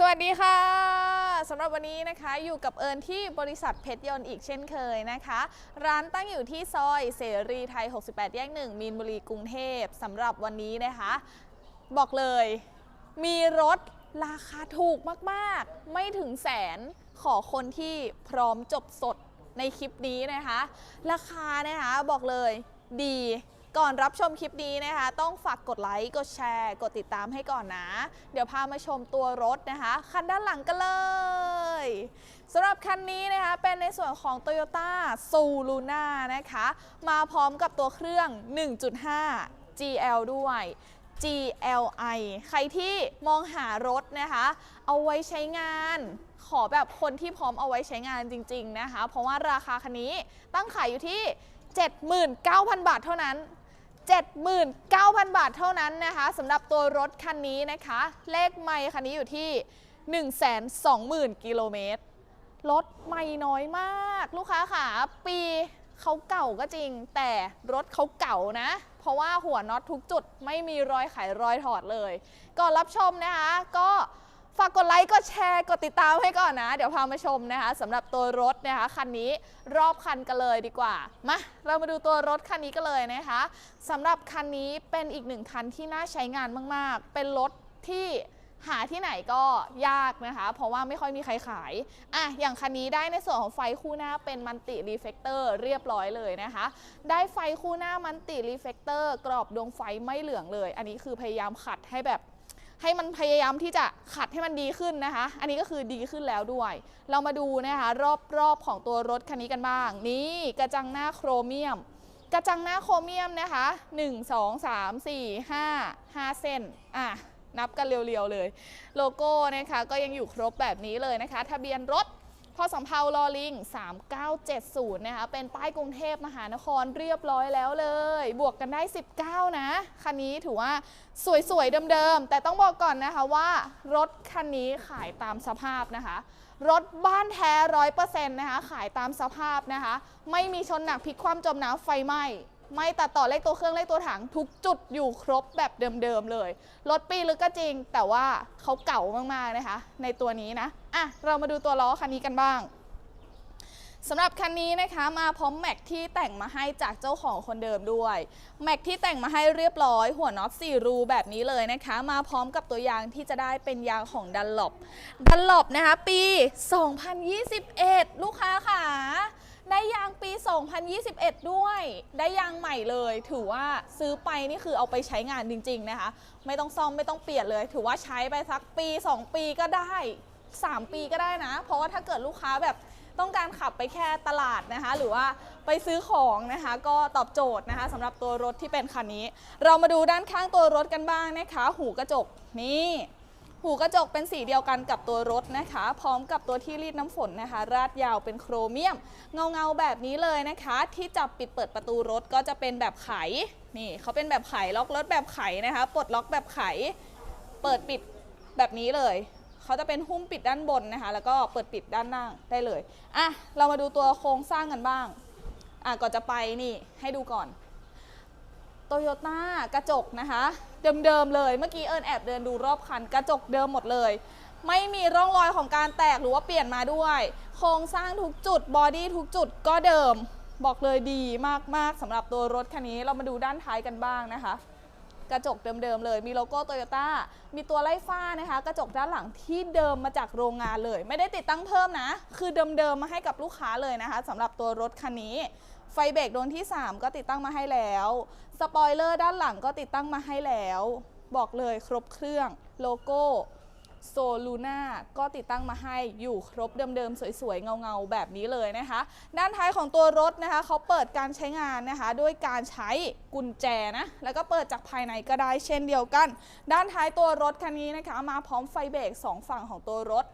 สวัสดีค่ะสำหรับวันนี้นะคะอยู่กับเอิญที่บริษัทเพชรยนต์อีกเช่นเคยนะคะ ร้านตั้งอยู่ที่ซอยเสรีไทย 68 แยกหนึ่งมีนบุรีกรุงเทพสำหรับวันนี้นะคะ บอกเลย มีรถราคาถูกมากๆ ไม่ถึงแสนขอคนที่พร้อมจบสดในคลิปนี้นะคะ ราคานะคะบอกเลยดี ก่อนรับชมคลิปนี้นะคะ ต้องฝากกดไลค์กดแชร์ กดติดตามให้ก่อนนะ เดี๋ยวพามาชมตัวรถนะคะ คันด้านหลังกันเลยสำหรับคันนี้นะคะ เป็นในส่วนของ Toyota s u l u n a นะคะ มาพร้อมกับตัวเครื่อง 1.5 GL ด้วย GLI ใครที่มองหารถนะคะ เอาไว้ใช้งาน ขอแบบคนที่พร้อมเอาไว้ใช้งานจริง ๆ นะคะ เพราะว่าราคาคันนี้ตั้งขายอยู่ที่ 79,000 บาทเท่านั้น 79,000 บาทเท่านั้นนะคะสำหรับตัวรถคันนี้นะคะ เลขไม่คันนี้อยู่ที่ 120,000 กิโลเมตร รถไม่น้อยมาก ลูกค้าค่ะ ปีเขาเก่าก็จริง แต่รถเขาเก่านะ เพราะว่าหัวน็อตทุกจุดไม่มีรอยไขรอยถอดเลย ก่อนรับชมนะคะ ก็ ฝากกดไลค์กดแชร์กดติดตามให้ก่อนนะ เดี๋ยวพามาชมนะคะสำหรับตัวรถนะคะคันนี้รอบคันกันเลยดีกว่ามาเรามาดูตัวรถคันนี้กันเลยนะคะสำหรับคันนี้เป็นอีกหนึ่งคันที่น่าใช้งานมาก ๆ เป็นรถที่หาที่ไหนก็ยากนะคะ เพราะว่าไม่ค่อยมีใครขายอะอย่างคันนี้ได้ในส่วนของไฟคู่หน้าเป็นมันติรีเฟกเตอร์เรียบร้อยเลยนะคะ ได้ไฟคู่หน้ามันติรีเฟกเตอร์กรอบดวงไฟไม่เหลืองเลย อันนี้คือพยายามขัดให้แบบ ให้มันพยายามที่จะขัดให้มันดีขึ้นนะคะ อันนี้ก็คือดีขึ้นแล้วด้วย เรามาดูนะคะรอบๆของตัวรถคันนี้กันบ้าง นี่กระจังหน้าโครเมียม กระจังหน้าโครเมียมนะคะ 1 2 3 4 5 5 เส้นอะนับกันเรียวๆเลย โลโก้นะคะก็ยังอยู่ครบแบบนี้เลยนะคะ ทะเบียนรถ พอสำเภาลอลิง 3970 นะคะ เป็นป้ายกรุงเทพมหานครเรียบร้อยแล้วเลย บวกกันได้ 19 นะ คันนี้ถือว่าสวยๆ เดิมๆ แต่ต้องบอกก่อนนะคะว่ารถคันนี้ขายตามสภาพนะคะ รถบ้านแท้ร้อยเปอร์เซ็นต์นะคะ ขายตามสภาพนะคะ ไม่มีชนหนักพลิกคว่ำจมน้ำไฟไหม้ ไม่ตัดต่อเลขตัวเครื่องเลขตัวถังทุกจุดอยู่ครบแบบเดิมๆเลย รถปีลึกก็จริง แต่ว่าเขาเก่ามากๆนะคะ ในตัวนี้นะ อะ เรามาดูตัวล้อคันนี้กันบ้างสำหรับคันนี้นะคะมาพร้อมแม็กที่แต่งมาให้จากเจ้าของคนเดิมด้วยแม็กที่แต่งมาให้เรียบร้อย หัวน็อต4รูแบบนี้เลยนะคะ มาพร้อมกับตัวยางที่จะได้เป็นยางของดันหลบดันหลบนะคะปี 2021 ลูกค้าค่ะ ได้ยางปี 2021 ด้วย ได้ยางใหม่เลย ถือว่าซื้อไปนี่คือเอาไปใช้งานจริง ๆ นะคะ ไม่ต้องซ่อมไม่ต้องเปลี่ยนเลย ถือว่าใช้ไปสักปี 2 ปีก็ได้ 3 ปีก็ได้นะ เพราะว่าถ้าเกิดลูกค้าแบบต้องการขับไปแค่ตลาดนะคะ หรือว่าไปซื้อของนะคะ ก็ตอบโจทย์นะคะสำหรับตัวรถที่เป็นคันนี้ เรามาดูด้านข้างตัวรถกันบ้างนะคะ หูกระจกนี่ หูกระจกเป็นสีเดียวกันกับตัวรถนะคะ พร้อมกับตัวที่รีดน้ำฝนนะคะ ราดยาวเป็นโครเมียม เงาเงาๆแบบนี้เลยนะคะ ที่จับปิดเปิดประตูรถก็จะเป็นแบบไข นี่เขาเป็นแบบไขล็อกรถแบบไขนะคะ ปลดล็อกแบบไข เปิดปิดแบบนี้เลยเขาจะเป็นหุ้มปิดด้านบนนะคะ แล้วก็เปิดปิดด้านล่างได้เลยอะเรามาดูตัวโครงสร้างกันบ้างอะก่อนจะไปนี่ให้ดูก่อนโตโยต้ากระจกนะคะ เดิมๆเลย เมื่อกี้เอิญแอบเดินดูรอบคัน กระจกเดิมหมดเลย ไม่มีร่องรอยของการแตกหรือว่าเปลี่ยนมาด้วย โครงสร้างทุกจุดบอดี้ทุกจุดก็เดิม บอกเลยดีมากๆสำหรับตัวรถคันนี้เรามาดูด้านท้ายกันบ้างนะคะกระจกเดิมๆเลย มีโลโก้โตโยต้า มีตัวไล่ฟ้านะคะ กระจกด้านหลังที่เดิมมาจากโรงงานเลย ไม่ได้ติดตั้งเพิ่มนะ คือเดิมๆมาให้กับลูกค้าเลยนะคะสำหรับตัวรถคันนี้ ไฟเบรกโดนที่ 3 ก็ติดตั้งมาให้แล้ว สปอยเลอร์ด้านหลังก็ติดตั้งมาให้แล้ว บอกเลยครบเครื่องโลโก้โซลูน่าก็ติดตั้งมาให้อยู่ครบเดิมๆ สวยๆ เงาๆ แบบนี้เลยนะคะ ด้านท้ายของตัวรถนะคะเขาเปิดการใช้งานนะคะ ด้วยการใช้กุญแจนะ แล้วก็เปิดจากภายในก็ได้เช่นเดียวกัน ด้านท้ายตัวรถคันนี้นะคะ มาพร้อมไฟเบรกสองฝั่งของตัวรถ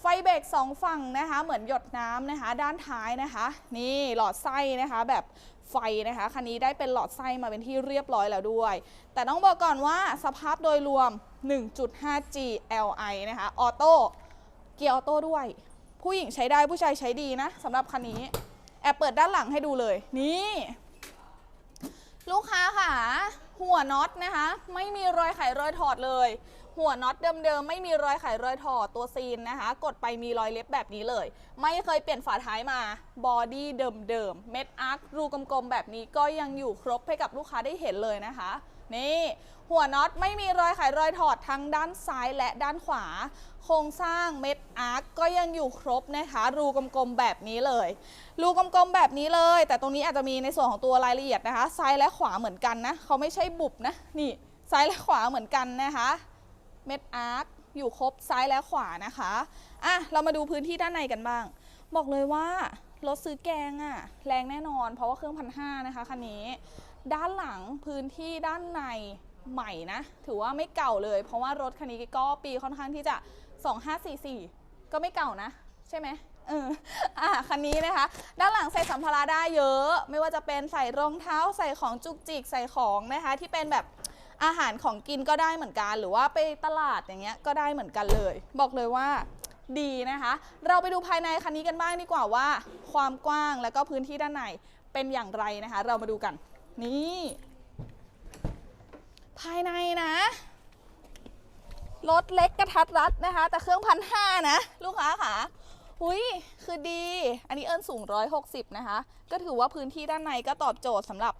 ไฟเบรกสองฝั่งนะคะ เหมือนหยดน้ำนะคะ ด้านท้ายนะคะ นี่หลอดไส้นะคะแบบไฟนะคะคันนี้ได้เป็นหลอดไส้มาเป็นที่เรียบร้อยแล้วด้วย แต่ต้องบอกก่อนว่าสภาพโดยรวม 1.5G Li นะคะออโต้เกียร์ออโต้ด้วย ผู้หญิงใช้ได้ผู้ชายใช้ดีนะสำหรับคันนี้ แอบเปิดด้านหลังให้ดูเลย นี่ ลูกค้าค่ะ หัวน็อตนะคะ ไม่มีรอยไขรอยถอดเลย หัวน็อตเดิมๆ ไม่มีรอยไขรอยถอดตัวซีนนะคะ กดไปมีรอยเล็บแบบนี้เลย ไม่เคยเปลี่ยนฝาท้ายมาบอดี้เดิมๆ เม็ดอาร์ครูกลมๆ แบบนี้ก็ยังอยู่ครบให้กับลูกค้าได้เห็นเลยนะคะ นี่หัวน็อตไม่มีรอยไขรอยถอดทั้งด้านซ้ายและด้านขวา โครงสร้างเม็ดอาร์คก็ยังอยู่ครบนะคะ รูกลมๆแบบนี้เลย รูกลมๆแบบนี้เลย แต่ตรงนี้อาจจะมีในส่วนของตัวรายละเอียดนะคะ ซ้ายและขวาเหมือนกันนะ เขาไม่ใช่บุบนะ นี่ซ้ายและขวาเหมือนกันนะคะ เม็ดอาร์คอยู่ครบซ้ายและขวานะคะอะเรามาดูพื้นที่ด้านในกันบ้าง บอกเลยว่ารถซื้อแกงอะแรงแน่นอน เพราะว่าเครื่องพันห้านะคะคันนี้ ด้านหลังพื้นที่ด้านในใหม่นะ ถือว่าไม่เก่าเลย เพราะว่ารถคันนี้ก็ปีค่อนข้างที่จะ 2544 ก็ไม่เก่านะ ใช่ไหมเอออะคันนี้นะคะ ด้านหลังใส่สัมภาระได้เยอะ ไม่ว่าจะเป็นใส่รองเท้าใส่ของจุกจิกใส่ของนะคะ ที่เป็นแบบ อาหารของกินก็ได้เหมือนกัน หรือว่าไปตลาดอย่างเงี้ยก็ได้เหมือนกันเลย บอกเลยว่าดีนะคะ เราไปดูภายในคันนี้กันบ้างดีกว่าว่า ความกว้างแล้วก็พื้นที่ด้านในเป็นอย่างไรนะคะ เรามาดูกัน นี่ ภายในนะรถเล็กกระทัดรัดนะคะ แต่เครื่องพันห้านะ ลูกค้าค่ะหุยคือดี อันนี้เอิญสูง 160 นะคะ ก็ถือว่าพื้นที่ด้านในก็ตอบโจทย์สำหรับ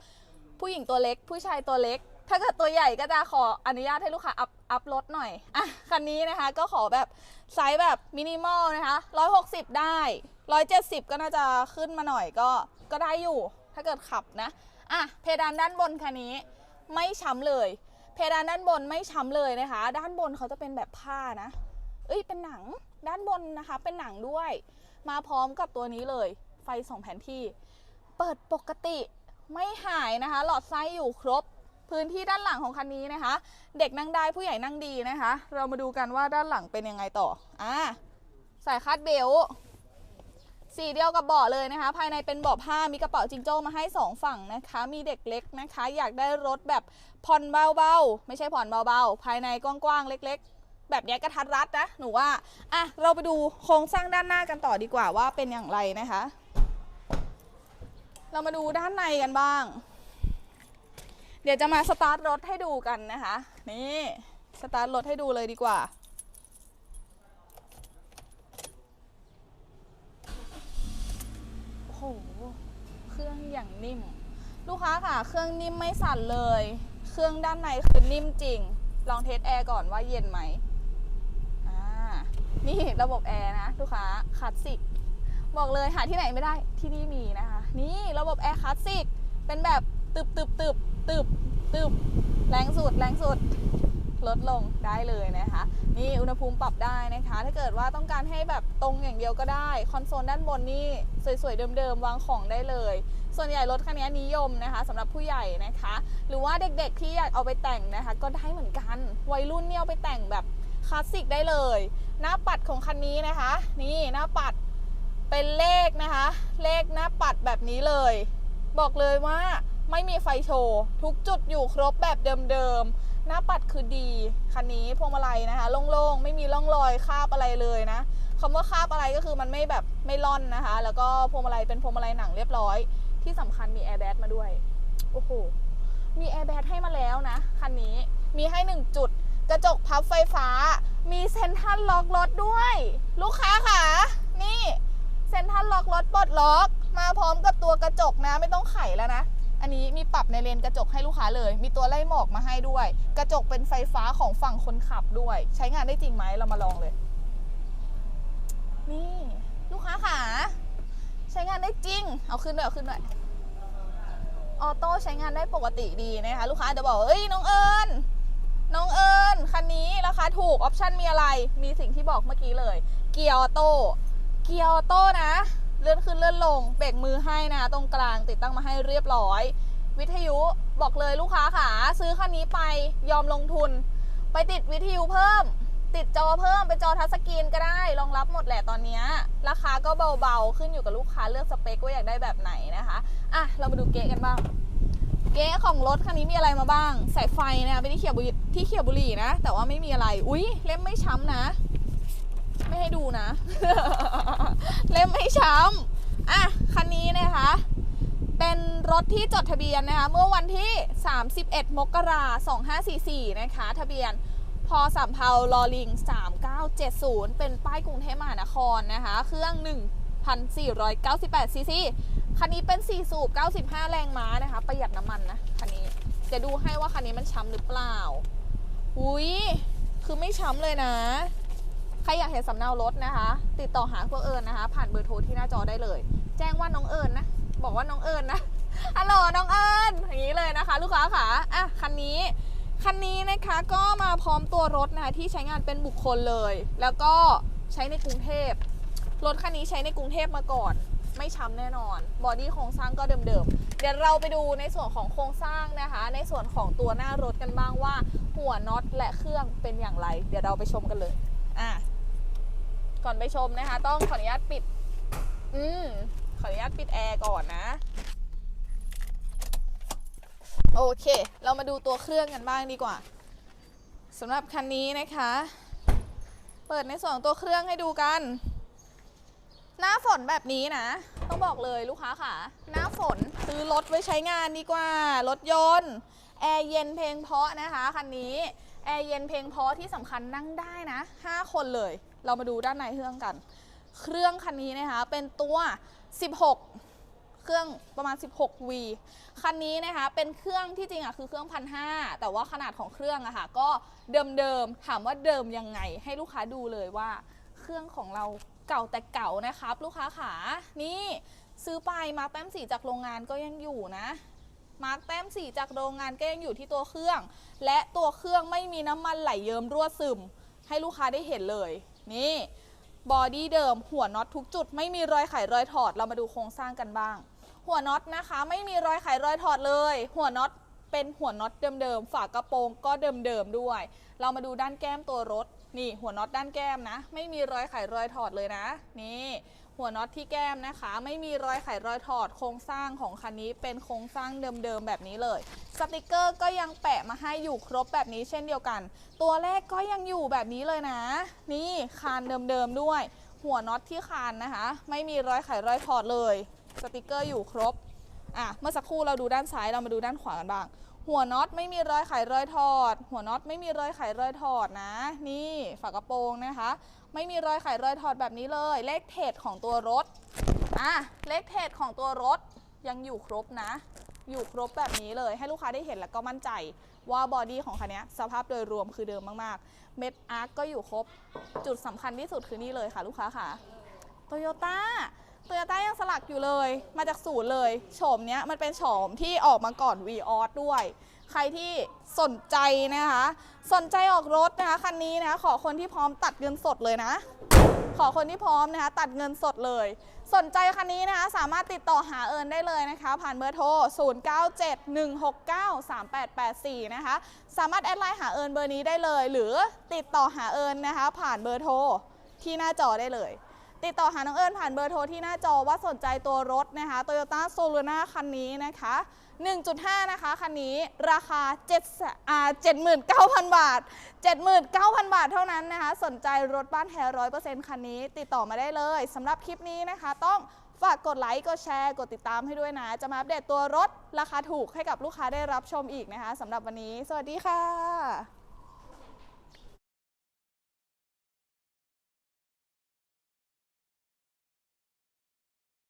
ผู้หญิงตัวเล็ก ผู้ชายตัวเล็ก ถ้าเกิดตัวใหญ่ก็จะขออนุญาตให้ลูกค้าอัพอัพรถหน่อยอะคันนี้นะคะก็ขอแบบไซส์แบบมินิมอลนะคะ160 ได้ 170 ก็น่าจะขึ้นมาหน่อยก็ก็ได้อยู่ ถ้าเกิดขับนะอะเพดานด้านบนคันนี้ไม่ช้ำเลย เพดานด้านบนไม่ช้ำเลยนะคะ ด้านบนเขาจะเป็นแบบผ้านะ เอ้ยเป็นหนังด้านบนนะคะ เป็นหนังด้วย มาพร้อมกับตัวนี้เลย ไฟสองแผนที่ เปิดปกติไม่หายนะคะ หลอดไส้อยู่ครบ พื้นที่ด้านหลังของคันนี้นะคะ เด็กนั่งได้ผู้ใหญ่นั่งดีนะคะ เรามาดูกันว่าด้านหลังเป็นยังไงต่ออ่าใส่คาดเบลต์สีเดียวกับเบาะเลยนะคะ ภายในเป็นเบาะผ้ามีกระเป๋าจิงโจ้มาให้สองฝั่งนะคะ มีเด็กเล็กนะคะ อยากได้รถแบบผ่อนเบาๆ ไม่ใช่ผ่อนเบาๆ ภายในกว้างๆ เล็กๆ แบบนี้กระทัดรัดนะ หนูว่า อะ เราไปดูโครงสร้างด้านหน้ากันต่อดีกว่าว่าเป็นอย่างไรนะคะ เรามาดูด้านในกันบ้าง เดี๋ยวจะมาสตาร์ทรถให้ดูกันนะคะ นี่สตาร์ทรถให้ดูเลยดีกว่า โอ้โห เครื่องอย่างนิ่ม ลูกค้าค่ะ เครื่องนิ่มไม่สั่นเลย เครื่องด้านในคือนิ่มจริง ลองเทสแอร์ก่อนว่าเย็นไหมอ่า นี่ระบบแอร์นะ ลูกค้าคลาสสิก บอกเลยหาที่ไหนไม่ได้ ที่นี่มีนะคะ นี่ระบบแอร์คลาสสิก เป็นแบบตึบตึบตึบ ตึบตึบแรงสุดแรงสุดลดลงได้เลยนะคะ นี่อุณหภูมิปรับได้นะคะ ถ้าเกิดว่าต้องการให้แบบตรงอย่างเดียวก็ได้ คอนโซลด้านบนนี่สวยๆเดิมๆวางของได้เลย ส่วนใหญ่รถคันนี้นิยมนะคะสำหรับผู้ใหญ่นะคะ หรือว่าเด็กๆที่อยากเอาไปแต่งนะคะ ก็ได้เหมือนกัน วัยรุ่นเนี่ยเอาไปแต่งแบบคลาสสิกได้เลย หน้าปัดของคันนี้นะคะ นี่หน้าปัดเป็นเลขนะคะ เลขหน้าปัดแบบนี้เลย บอกเลยว่า ไม่มีไฟโชว์ ทุกจุดอยู่ครบแบบเดิมๆ หน้าปัดคือดี คันนี้พวงมาลัยนะคะ โล่งๆ ไม่มีร่องรอยคาบอะไรเลยนะคำว่าคาบอะไรก็คือมันไม่แบบไม่ล่อนนะคะ แล้วก็พวงมาลัยเป็นพวงมาลัยหนังเรียบร้อย ที่สำคัญมีแอร์แบ็มาด้วย โอ้โห มีแอร์แบ็ให้มาแล้วนะ คันนี้ มีให้หนึ่งจุด กระจกพับไฟฟ้า มีเซ็นทรัลล็อกรถด้วย ลูกค้าค่ะ นี่ เซ็นทรัลล็อกรถปลดล็อก มาพร้อมกับตัวกระจกนะ ไม่ต้องไขแล้วนะ อันนี้มีปรับในเลนกระจกให้ลูกค้าเลย มีตัวไล่หมอกมาให้ด้วย กระจกเป็นไฟฟ้าของฝั่งคนขับด้วย ใช้งานได้จริงไหมเรามาลองเลย นี่ ลูกค้าขาใช้งานได้จริง เอาขึ้นด้วยเอาขึ้นด้วยออโต้ใช้งานได้ปกติดีนะคะ ลูกค้าจะบอกว่าเอ้ยน้องเอิญน้องเอิญคันนี้ราคาถูกออปชั่นมีอะไร มีสิ่งที่บอกเมื่อกี้เลย เกียร์ออโต้เกียร์ออโต้นะ เลื่อนขึ้นเลื่อนลงเบรกมือให้นะตรงกลางติดตั้งมาให้เรียบร้อย วิทยุบอกเลยลูกค้าขาซื้อคันนี้ไปยอมลงทุน ไปติดวิทยุเพิ่ม ติดจอเพิ่มเป็นจอทัชสกรีนก็ได้รองรับหมดแหละตอนนี้ราคาก็เบาๆ ขึ้นอยู่กับลูกค้าเลือกสเปคว่าอยากได้แบบไหนนะคะอะเรามาดูเก๊กันบ้างเก๊ของรถคันนี้มีอะไรมาบ้างสายไฟนะไม่ได้เขียวบุรีที่เขียวบุรีนะ แต่ว่าไม่มีอะไร อุ๊ยเล่มไม่ช้ำนะ ไม่ให้ดูนะ เล่มไม่ช้ำอะ คันนี้นะคะ เป็นรถที่จดทะเบียนนะคะ เมื่อวันที่ 31 มกราคม2544 นะคะ ทะเบียนพอสามเพาลอลิง 3970 เป็นป้ายกรุงเทพมหานครนะคะ เครื่อง 1,498ซีซีคันนี้เป็น 4 สูบ 95 แรงม้านะคะ ประหยัดน้ำมันนะ คันนี้ จะดูให้ว่าคันนี้มันช้ำหรือเปล่า อุ้ยคือไม่ช้ำเลยนะ ใครอยากเห็นสำเนารถนะคะ ติดต่อหาพวกเอิญนะคะ ผ่านเบอร์โทรที่หน้าจอได้เลย แจ้งว่าน้องเอิญนะ บอกว่าน้องเอิญนะฮัลโหลน้องเอิญอย่างนี้เลยนะคะ ลูกค้าค่ะอะคันนี้คันนี้นะคะก็มาพร้อมตัวรถนะคะที่ใช้งานเป็นบุคคลเลย แล้วก็ใช้ในกรุงเทพรถคันนี้ใช้ในกรุงเทพมาก่อน ไม่ช้ำแน่นอน บอดี้โครงสร้างก็เดิมๆ เดี๋ยวเราไปดูในส่วนของโครงสร้างนะคะ ในส่วนของตัวหน้ารถกันบ้างว่า หัวน็อตและเครื่องเป็นอย่างไร เดี๋ยวเราไปชมกันเลยอะ ก่อนไปชมนะคะ ต้องขออนุญาตปิด อืมขออนุญาตปิดแอร์ก่อนนะ โอเค เรามาดูตัวเครื่องกันบ้างดีกว่าสำหรับคันนี้นะคะ เปิดในส่วนของตัวเครื่องให้ดูกัน หน้าฝนแบบนี้นะ ต้องบอกเลยลูกค้าค่ะ หน้าฝนซื้อรถไว้ใช้งานดีกว่า รถยนต์ แอร์เย็นเพลงเพาะนะคะคันนี้ แอร์เย็นเพลงเพราะที่สำคัญนั่งได้นะ 5 คนเลย เรามาดูด้านในเครื่องกัน เครื่องคันนี้นะคะเป็นตัว 16เครื่องประมาณ 16V คันนี้นะคะเป็นเครื่องที่จริงอะคือเครื่องพันห้าแต่ว่าขนาดของเครื่องอะค่ะก็เดิมๆถามว่าเดิมยังไง ให้ลูกค้าดูเลยว่า เครื่องของเราเก่าแต่เก่านะครับ ลูกค้าขานี่ซื้อไปมาแต้มสีจากโรงงานก็ยังอยู่นะ มาร์คแต้มสีจากโรงงานก็ยังอยู่ที่ตัวเครื่อง และตัวเครื่องไม่มีน้ำมันไหลเยิ้มรั่วซึม ให้ลูกค้าได้เห็นเลย นี่บอดี้เดิม หัวน็อตทุกจุด ไม่มีรอยไขรอยถอด เรามาดูโครงสร้างกันบ้าง หัวน็อตนะคะ ไม่มีรอยไขรอยถอดเลย หัวน็อตเป็นหัวน็อตเดิมๆ ฝากระโปรงก็เดิมๆด้วย เรามาดูด้านแก้มตัวรถ นี่หัวน็อตด้านแก้มนะ ไม่มีรอยไขรอยถอดเลยนะ นี่ หัวน็อตที่แก้มนะคะ ไม่มีรอยไขรอยถอดโครงสร้างของคันนี้เป็นโครงสร้างเดิมๆแบบนี้เลยสติกเกอร์ก็ยังแปะมาให้อยู่ครบแบบนี้เช่นเดียวกัน ตัวเลขก็ยังอยู่แบบนี้เลยนะ นี่คานเดิมๆด้วย หัวน็อตที่คานนะคะ ไม่มีรอยไขรอยถอดเลยสติกเกอร์อยู่ครบอะเมื่อสักครู่เราดูด้านซ้ายเรามาดูด้านขวากันบ้างหัวน็อตไม่มีรอยไขรอยถอด หัวน็อตไม่มีรอยไขรอยถอดนะ นี่ฝากระโปรงนะคะ ไม่มีรอยไขรอยถอดแบบนี้เลย เลขเทรดของตัวรถอะเลขเทรดของตัวรถยังอยู่ครบนะ อยู่ครบแบบนี้เลยให้ลูกค้าได้เห็นแล้วก็มั่นใจว่าบอดี้ของคันนี้สภาพโดยรวมคือเดิมมากๆ เม็ดอาร์กก็อยู่ครบ จุดสำคัญที่สุดคือนี่เลยค่ะ ลูกค้าค่ะโตโยต้าโตโยต้ายังสลักอยู่เลย มาจากศูนย์เลย โฉมเนี้ยมันเป็นโฉมที่ออกมาก่อน v ีออสด้วย ใครที่สนใจนะคะ สนใจออกรถนะคะคันนี้นะคะขอคนที่พร้อมตัดเงินสดเลยนะ ขอคนที่พร้อมนะคะตัดเงินสดเลย สนใจคันนี้นะคะสามารถติดต่อหาเอิญได้เลยนะคะ ผ่านเบอร์โทร 0971693884 นะคะ สามารถแอดไลน์หาเอิญเบอร์นี้ได้เลย หรือติดต่อหาเอิญนะคะ ผ่านเบอร์โทรที่หน้าจอได้เลยติดต่อหาน้องเอิญผ่านเบอร์โทรที่หน้าจอว่าสนใจตัวรถนะคะ Toyota s o l u n a คันนี้นะคะ 1.5 นะคะคันนี้ราคา7อ่า79,000 บาท 79,000 บาทเท่านั้นนะคะ สนใจรถบ้านแท้ร้อยเปอร์เซ็นต์คันนี้ ติดต่อมาได้เลยสำหรับคลิปนี้นะคะ ต้องฝากกดไลค์กดแชร์กดติดตามให้ด้วยนะ จะมาอัปเดตตัวรถราคาถูกให้กับลูกค้าได้รับชมอีกนะคะสำหรับวันนี้ สวัสดีค่ะ